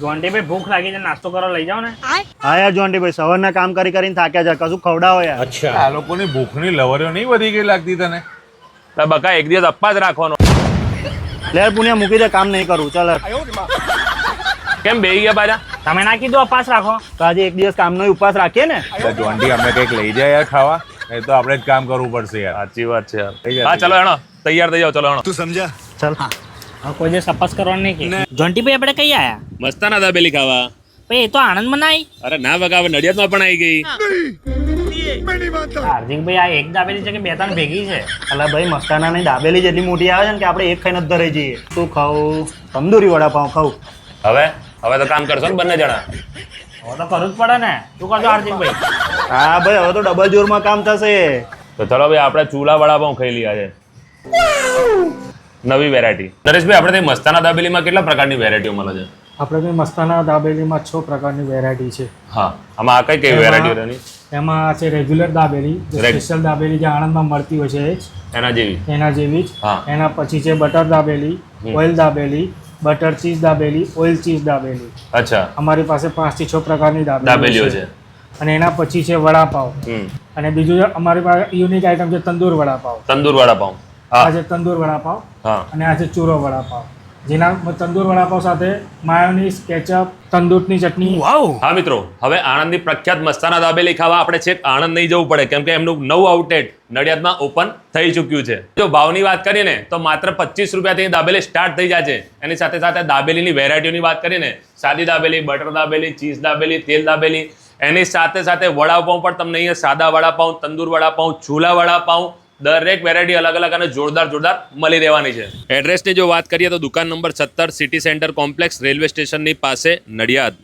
જોન્ટીભાઈ ભૂખ લાગી છે નાસ્તો કરવા લઈ જાઓ ને. હા યાર જોન્ટીભાઈ સવારના કામ કરી કરીને થાક્યા છે કશું ખવડાવો યાર. આ લોકોની ભૂખની લવરીઓ નહીં વધી ગઈ લાગતી તને? તો બકા એક દિવસ અપ્પા જ રાખવાનો. લે પુણ્યા મૂકી દે કામ નહીં કરું. ચાલ કેમ બે ગયા પાછા? તમે ના કીધું અપાસ રાખો. તો આજે એક દિવસ કામનો ઉપવાસ રાખીએ ને? તો જોન્ટી અમે કંઈક લઈ જાય યાર ખાવા. એ તો આપણે જ કામ કરવું પડશે યાર. સાચી વાત છે યાર. હા ચલો એનો તૈયાર થઈ જાઓ ચલો હેણો. ચાલ. હવે કોઈ દિવસ અપાસ કરવાનું નહીં કે. જોન્ટીભાઈ આપણે કઈ આયા? મસ્તાના દાબેલી ખાવા. ભાઈ એ તો આણંદમાં ના આવી અરે ના વગાવે હવે નડિયાદમાં પણ આવી ગઈ. હાર્દિકભાઈ આ એક દાબેલી છે કે બે ત્રણ ભેગી છે? એટલે ભાઈ મસ્તાના ની દાબેલી જેટલી મોટી આવે છે ને કે આપણે એક ખાઈને ધરાઈ જઈએ. શું ખાવું? તંદૂરી વડાપાઉં ખાવું. હવે? હવે તો કામ કરશો ને બંને જણા. હવે તો કરવું જ પડે ને. શું કરજો હાર્દિકભાઈ? હા ભાઈ હવે તો ડબલ જોરમાં કામ થશે. તો ચલો ભાઈ આપણે ચૂલા વડાપાઉં ખાઈ લીધા છે નવી વેરાયટી નરેશભાઈ આપણે ત્યાં મસ્તાના દાબેલીમાં કેટલા પ્રકારની વેરાયટીઓ મળે છે? આપણે ત્યાં મસ્તાના દાબેલીમાં છ પ્રકારની વેરાયટી છે. હા આમાં આ કઈ કઈ વેરાયટી રહેની એમાં છે રેગ્યુલર દાબેલી સ્પેશિયલ દાબેલી જે આણંદમાં મળતી હોય છે એના જેવી? એના જેવી જ. એના પછી છે butter dabeli oil dabeli butter cheese dabeli oil cheese dabeli. અચ્છા. અમારી પાસે પાંચથી છ પ્રકારની દાબેલીઓ છે. અને એના પછી છે વડાપાવ. અને બીજું અમારી પાસે યુનિક આઈટમ છે તંદૂર વડાપાવ. તંદૂર વડાપાઉં આ છે તંદૂર વડાપાવ અને આ છે ચૂરો વડાપાવ જેના તંદૂર વડાપાવ સાથે માયોનીઝ કેચઅપ તંદૂરની ચટણી. વાવ! હા મિત્રો. હવે આણંદની પ્રખ્યાત મસ્તાના દાબેલી ખાવા આપણે છેક આણંદ નહીં જવું પડે કેમ કે એમનું નવું આઉટલેટ નડિયાદમાં ઓપન થઈ ચૂક્યું છે. જો ભાવની વાત કરીએ ને તો માત્ર પચીસ રૂપિયાથી દાબેલી સ્ટાર્ટ થઈ જાય છે એની સાથે સાથે દાબેલીની વેરાયટીઓની વાત કરીએ ને સાદી દાબેલી બટર દાબેલી ચીઝ દાબેલી તેલ દાબેલી. એની સાથે સાથે વડાપાઉં પણ તમને અહીંયા સાદા વડાપાઉં તંદૂર વડાપાઉં ચૂલા વડાપાઉં દરેક વેરાયટી અલગ અલગ અને જોરદાર જોરદાર મળી રહેવાની છે. એડ્રેસની જો વાત કરીએ તો દુકાન નંબર સત્તર સિટી સેન્ટર કોમ્પ્લેક્સ રેલવે સ્ટેશનની પાસે નડિયાદ.